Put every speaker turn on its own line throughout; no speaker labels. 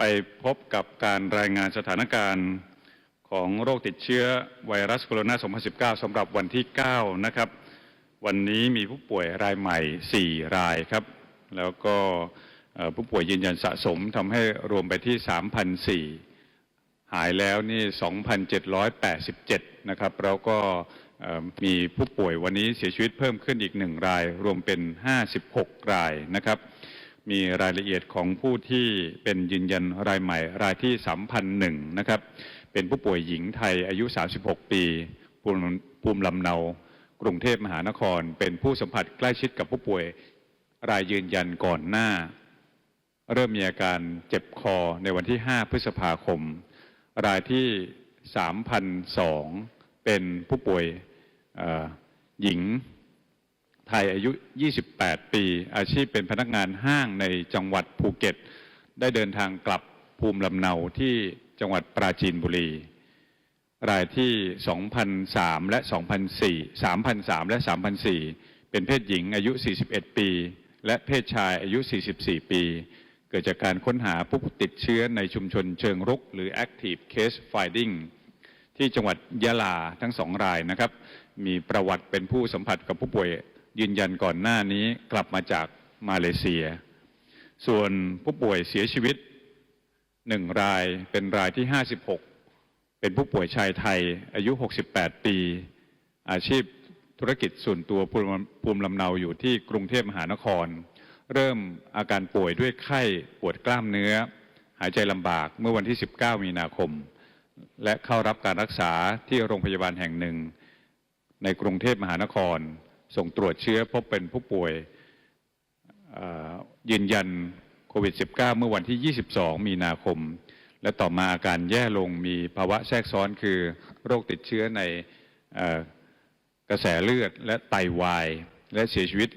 ไปพบกับการรายงานสถานการณ์ของโรคติดเชื้อไวรัสโคโรนา 2019 สำหรับวันที่ 9 นะครับ วันนี้มีผู้ป่วยรายใหม่ 4 รายครับ แล้วก็ผู้ป่วยยืนยันสะสมทำให้รวมไปที่ 3,004 หายแล้วนี่ 2,787 นะครับ แล้วก็มีผู้ป่วยวันนี้เสียชีวิตเพิ่มขึ้นอีกหนึ่งราย รวมเป็น 56 รายนะครับ มีรายละเอียดของผู้ที่เป็นยืนยันรายใหม่รายที่3,001นะครับ เป็นผู้ป่วยหญิงไทยอายุ 36 ปีภูมิภูมิลำเนากรุงเทพมหานคร เป็นผู้สัมผัสใกล้ชิดกับผู้ป่วยรายยืนยันก่อนหน้า เริ่มมีอาการเจ็บคอในวันที่ 5 พฤษภาคม รายที่ 3,002 เป็นผู้ป่วยหญิง ทยอายุ 28 ปี อาชีพเป็นพนักงานห้างในจังหวัดภูเก็ต ได้เดินทางกลับภูมิลำเนาที่จังหวัดปราจีนบุรี รายที่ 2003 และ 2004 3003 และ 3004 เป็นเพศหญิงอายุ 41 ปี และเพศชายอายุ 44 ปี เกิดจากการค้นหาผู้ติดเชื้อในชุมชนเชิงรุก หรือ Active Case Finding ที่จังหวัดยะลาทั้งสองรายนะครับ มีประวัติเป็นผู้สัมผัสกับผู้ป่วย ยืนยันก่อนหน้านี้กลับมาจากมาเลเซีย ส่วนผู้ป่วยเสียชีวิตหนึ่งรายเป็นรายที่ 56 เป็นผู้ป่วยชายไทย อายุ 68 ปี อาชีพธุรกิจส่วนตัวภูมิลำเนาอยู่ที่กรุงเทพมหานคร เริ่มอาการป่วยด้วยไข้ปวดกล้ามเนื้อ หายใจลำบากเมื่อวันที่ 19 มีนาคม และเข้ารับการรักษาที่โรงพยาบาลแห่งหนึ่ง ในกรุงเทพมหานคร ส่งตรวจเชื้อพบเป็นผู้ป่วยยืนยันโควิด -19 เมื่อวันที่ 22 มีนาคม และต่อมาอาการแย่ลงมีภาวะแทรกซ้อนคือโรคติดเชื้อในอกระแสเลือดและไตวาย และเสียชีวิต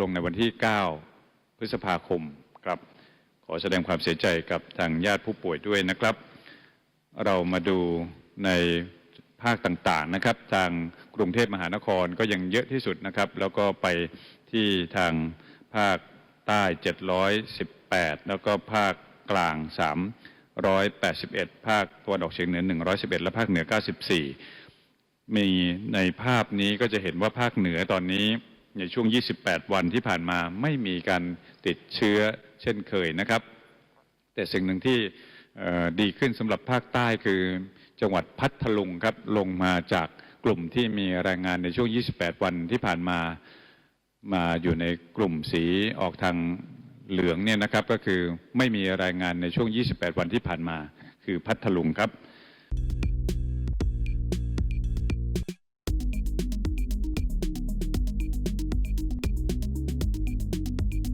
ลงในวันที่ 9 พฤษภาคมครับ ขอแสดงความเสียใจกับทางญาติผู้ป่วยด้วยนะครับ เรามาดูใน ภาคต่างๆนะครับ ทางกรุงเทพมหานครก็ยังเยอะที่สุดนะครับ แล้วก็ไปที่ทางภาคใต้ 718 แล้วก็ภาคกลาง 381 ภาคตะวันออกเฉียงเหนือ 111 และภาคเหนือ 94 มีในภาพนี้ก็จะเห็นว่าภาคเหนือตอนนี้ในช่วง 28 วันที่ผ่านมาไม่มีการติดเชื้อเช่นเคยนะครับ แต่สิ่งหนึ่งที่ดีขึ้นสำหรับภาคใต้คือ จังหวัดพัทลุงครับลงมาจากกลุ่มที่มีรายงานในช่วง 28 วันที่ผ่านมามาอยู่ในกลุ่มสีออกทางเหลืองเนี่ยนะครับ ก็คือไม่มีรายงานในช่วง 28 วันที่ผ่านมา คือพัทลุงครับ